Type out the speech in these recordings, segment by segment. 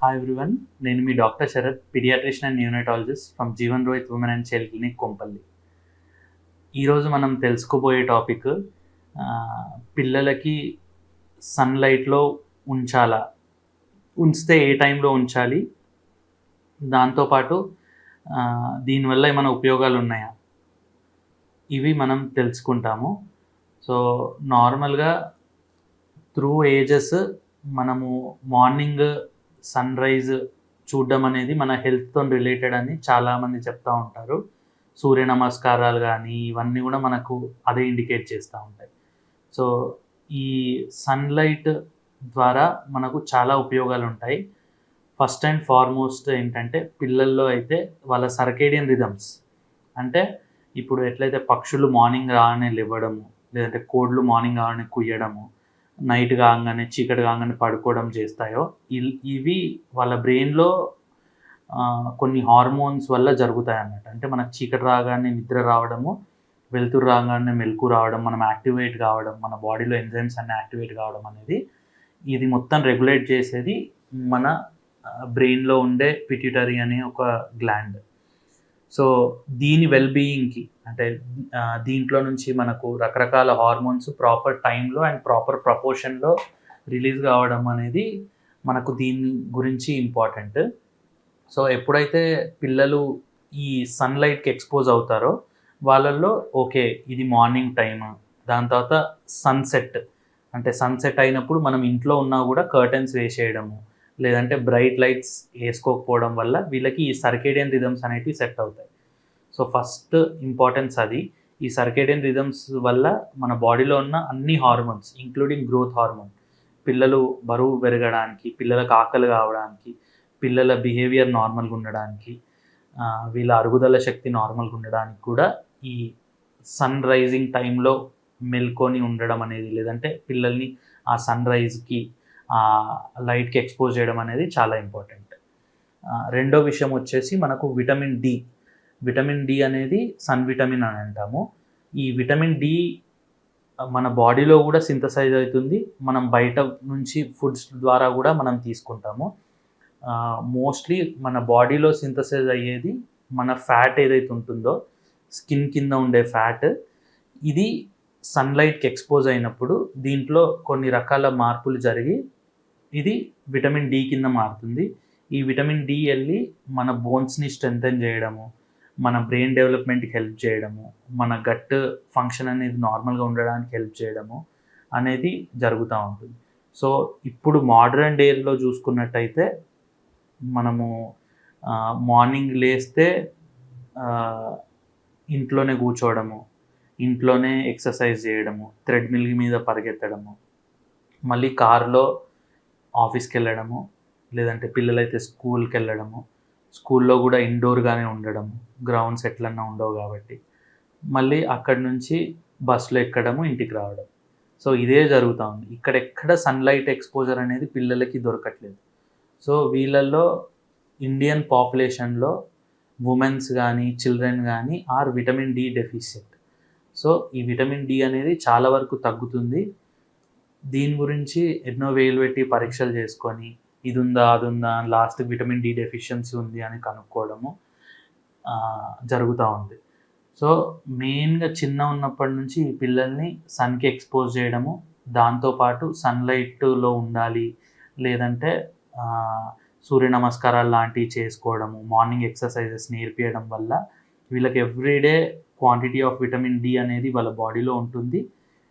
Hi everyone నేను మీ doctor Sharath paediatrician and neonatologist from Jeevan Rohit women and child clinic Kompally ఈరోజు మనం తెలుసుకోబోయే topic పిల్లలకి సన్లైట్లో ఉంచాలా? ఉంచితే ఏ టైంలో ఉంచాలి? దాంతోపాటు దీనివల్ల ఏమైనా ఉపయోగాలు ఉన్నాయా? ఇవి మనం తెలుసుకుంటాము. సో నార్మల్గా త్రూ ఏజెస్ మనము మార్నింగ్ సన్ రైజ్ చూడడం అనేది మన హెల్త్తో రిలేటెడ్ అని చాలామంది చెప్తూ ఉంటారు. సూర్య నమస్కారాలు కానీ ఇవన్నీ కూడా మనకు అదే ఇండికేట్ చేస్తూ ఉంటాయి. సో ఈ సన్లైట్ ద్వారా మనకు చాలా ఉపయోగాలు ఉంటాయి ఫస్ట్ అండ్ ఫార్మోస్ట్ ఏంటంటే పిల్లల్లో అయితే వాళ్ళ సర్కేడియన్ రిథమ్స్. అంటే ఇప్పుడు ఎట్లయితే పక్షులు మార్నింగ్ రాగానే లేవడము లేదంటే కోడ్లు మార్నింగ్ కాగానే కుయ్యడము నైట్ కాగానే చీకటి కాగానే పడుకోవడం చేస్తాయో ఇవి వాళ్ళ బ్రెయిన్లో కొన్ని హార్మోన్స్ వల్ల జరుగుతాయి అన్నట్టు అంటే మనకు చీకటి రాగానే నిద్ర రావడము వెలుతురు రాగానే మెలకు రావడం మనం యాక్టివేట్ కావడం మన బాడీలో ఎంజైమ్స్ అన్ని యాక్టివేట్ కావడం అనేది ఇది మొత్తం రెగ్యులేట్ చేసేది మన బ్రెయిన్లో ఉండే పిట్యూటరీ అనే ఒక గ్లాండ్. సో దీని వెల్ బీయింగ్కి అంటే దీంట్లో నుంచి మనకు రకరకాల హార్మోన్స్ ప్రాపర్ టైంలో అండ్ ప్రాపర్ ప్రపోర్షన్లో రిలీజ్ కావడం అనేది మనకు దీని గురించి ఇంపార్టెంట్ సో ఎప్పుడైతే పిల్లలు ఈ సన్లైట్కి ఎక్స్పోజ్ అవుతారో వాళ్ళల్లో ఓకే ఇది మార్నింగ్ టైమ్ దాని తర్వాత సన్సెట్ అంటే సన్సెట్ అయినప్పుడు మనం ఇంట్లో ఉన్నా కూడా కర్టెన్స్ వేసేయడము. లేదంటే బ్రైట్ లైట్స్ వేసుకోకపోవడం వల్ల వీళ్ళకి ఈ సర్కేడియన్ రిథమ్స్ అనేటివి సెట్ అవుతాయి. సో ఫస్ట్ ఇంపార్టెన్స్ అది. ఈ సర్కేడియన్ రిథమ్స్ వల్ల మన బాడీలో ఉన్న అన్ని హార్మోన్స్ ఇంక్లూడింగ్ గ్రోత్ హార్మోన్ పిల్లలు బరువు పెరగడానికి పిల్లలకు ఆకలి కావడానికి పిల్లల బిహేవియర్ నార్మల్గా ఉండడానికి వీళ్ళ అరుగుదల శక్తి నార్మల్గా ఉండడానికి కూడా ఈ సన్ రైజింగ్ టైంలో మెల్కొని ఉండడం అనేది లేదంటే పిల్లల్ని ఆ సన్ రైజ్కి లైట్కి ఎక్స్పోజ్ చేయడం అనేది చాలా ఇంపార్టెంట్. రెండో విషయం వచ్చేసి మనకు విటమిన్ డి. విటమిన్ డి అనేది సన్ విటమిన్ అని అంటాము. ఈ విటమిన్ డి మన బాడీలో కూడా సింథసైజ్ అవుతుంది. మనం బయట నుంచి ఫుడ్స్ ద్వారా కూడా మనం తీసుకుంటాము. మోస్ట్లీ మన బాడీలో సింథసైజ్ అయ్యేది మన ఫ్యాట్ ఏదైతే ఉంటుందో స్కిన్ కింద ఉండే ఫ్యాట్. ఇది సన్లైట్కి ఎక్స్పోజ్ అయినప్పుడు దీంట్లో కొన్ని రకాల మార్పులు జరిగి ఇది విటమిన్ డి కింద మారుతుంది. ఈ విటమిన్ డి వెళ్ళి మన బోన్స్ని స్ట్రెంగ్తన్ చేయడము మన బ్రెయిన్ డెవలప్మెంట్కి హెల్ప్ చేయడము మన గట్ ఫంక్షన్ అనేది నార్మల్గా ఉండడానికి హెల్ప్ చేయడము అనేది జరుగుతూ ఉంటుంది. సో ఇప్పుడు మోడర్న్ డేలో చూసుకున్నట్టయితే మనము మార్నింగ్ లేస్తే ఇంట్లోనే కూర్చోవడము ఇంట్లోనే ఎక్సర్సైజ్ చేయడము థ్రెడ్మిల్ మీద పరిగెత్తడము మళ్ళీ కారులో ఆఫీస్కి వెళ్ళడము లేదంటే పిల్లలైతే స్కూల్కి వెళ్ళడము స్కూల్లో కూడా ఇండోర్గానే ఉండడము గ్రౌండ్స్ ఎట్లన్నా ఉండవు కాబట్టి. మళ్ళీ అక్కడి నుంచి బస్సులో ఎక్కడము ఇంటికి రావడం. సో ఇదే జరుగుతూ ఉంది. ఇక్కడెక్కడ సన్లైట్ ఎక్స్పోజర్ అనేది పిల్లలకి దొరకట్లేదు. సో వీళ్ళల్లో ఇండియన్ పాపులేషన్లో ఉమెన్స్ కానీ చిల్డ్రన్ కానీ are vitamin D deficient. So ఈ విటమిన్ డి అనేది చాలా వరకు తగ్గుతుంది. దీని గురించి ఎన్నో వేలు పెట్టి పరీక్షలు చేసుకొని ఇది ఉందా అది ఉందా లాస్ట్ విటమిన్ డి డెఫిషియన్సీ ఉంది అని కనుక్కోవడము జరుగుతూ ఉంది. సో మెయిన్గా చిన్న ఉన్నప్పటి నుంచి ఈ పిల్లల్ని సన్కి ఎక్స్పోజ్ చేయడము దాంతోపాటు సన్లైట్లో ఉండాలి లేదంటే సూర్య నమస్కారాలు లాంటివి చేసుకోవడము మార్నింగ్ ఎక్సర్సైజెస్ నేర్పించడం వల్ల వీళ్ళకి everyday quantity of vitamin D అనేది వాళ్ళ బాడీలో ఉంటుంది.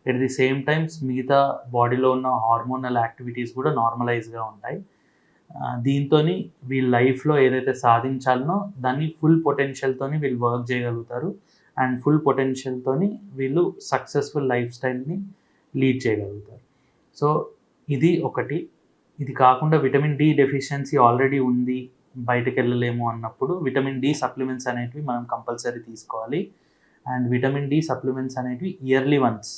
ఎట్ ది సేమ్ టైమ్స్ మిగతా బాడీలో ఉన్న హార్మోనల్ యాక్టివిటీస్ కూడా నార్మలైజ్గా ఉంటాయి. దీంతో వీళ్ళ లైఫ్లో ఏదైతే సాధించాలనో దాన్ని ఫుల్ పొటెన్షియల్తోని వీళ్ళు వర్క్ చేయగలుగుతారు. అండ్ ఫుల్ పొటెన్షియల్తోని వీళ్ళు సక్సెస్ఫుల్ లైఫ్ స్టైల్ని లీడ్ చేయగలుగుతారు. సో ఇది ఒకటి. ఇది కాకుండా విటమిన్ డి డెఫిషియన్సీ ఆల్రెడీ ఉంది. బయటకు వెళ్ళలేము అన్నప్పుడు విటమిన్ డి సప్లిమెంట్స్ అనేటివి మనం కంపల్సరీ తీసుకోవాలి. అండ్ విటమిన్ డి సప్లిమెంట్స్ అనేటివి ఇయర్లీ వన్స్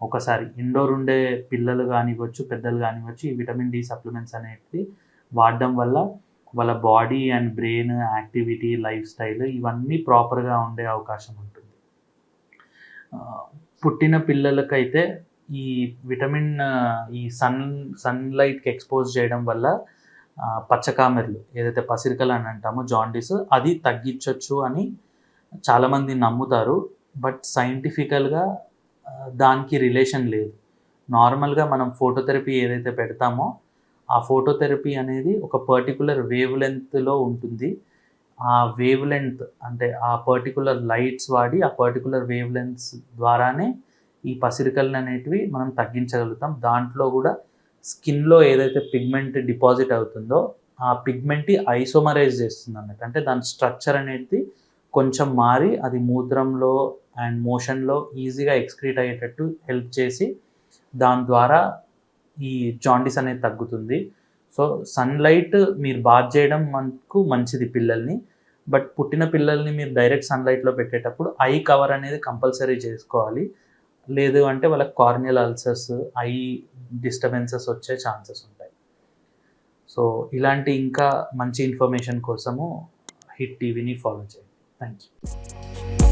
ఒకసారి ఇండోర్ ఉండే పిల్లలు కానివ్వచ్చు పెద్దలు కానివ్వచ్చు ఈ విటమిన్ డి సప్లిమెంట్స్ అనేటివి వాడడం వల్ల వాళ్ళ body and brain activity life style ఇవన్నీ ప్రాపర్గా ఉండే అవకాశం ఉంటుంది. పుట్టిన పిల్లలకైతే ఈ విటమిన్ ఈ సన్ సన్లైట్కి ఎక్స్పోజ్ చేయడం వల్ల పచ్చకామెర్లు ఏదైతే పసిరికలు అని అంటామో జాండీస్ అది తగ్గించవచ్చు అని చాలామంది నమ్ముతారు. బట్ సైంటిఫికల్గా దానికి రిలేషన్ లేదు. నార్మల్గా మనం ఫోటోథెరపీ ఏదైతే పెడతామో ఆ ఫోటోథెరపీ అనేది ఒక పర్టికులర్ వేవ్ లెంత్లో ఉంటుంది. ఆ వేవ్ లెంత్ అంటే ఆ పర్టికులర్ లైట్స్ వాడి ఆ పర్టికులర్ వేవ్ లెంత్స్ ద్వారానే ఈ పసిరికలను అనేటివి మనం తగ్గించగలుగుతాం. దాంట్లో కూడా స్కిన్లో ఏదైతే పిగ్మెంట్ డిపాజిట్ అవుతుందో ఆ పిగ్మెంట్ ఐసోమరైజ్ చేస్తుంది అన్నట్టు. అంటే దాని స్ట్రక్చర్ అనేది కొంచెం మారి అది మూత్రంలో అండ్ మోషన్లో ఈజీగా ఎక్స్క్రీట్ అయ్యేటట్టు హెల్ప్ చేసి దాని ద్వారా ఈ జాండీస్ అనేది తగ్గుతుంది. సో సన్లైట్ మీరు బాత్ చేయడం మనకు మంచిది పిల్లల్ని. బట్ పుట్టిన పిల్లల్ని మీరు డైరెక్ట్ సన్లైట్లో పెట్టేటప్పుడు ఐ కవర్ అనేది కంపల్సరీ చేసుకోవాలి. లేదు అంటే వాళ్ళకి కార్నియల్ అల్సర్స్ ఐ డిస్టర్బెన్సెస్ వచ్చే ఛాన్సెస్ ఉంటాయి. సో ఇలాంటి ఇంకా మంచి ఇన్ఫర్మేషన్ కోసము హిట్ టీవీని ఫాలో చేయండి. Thank you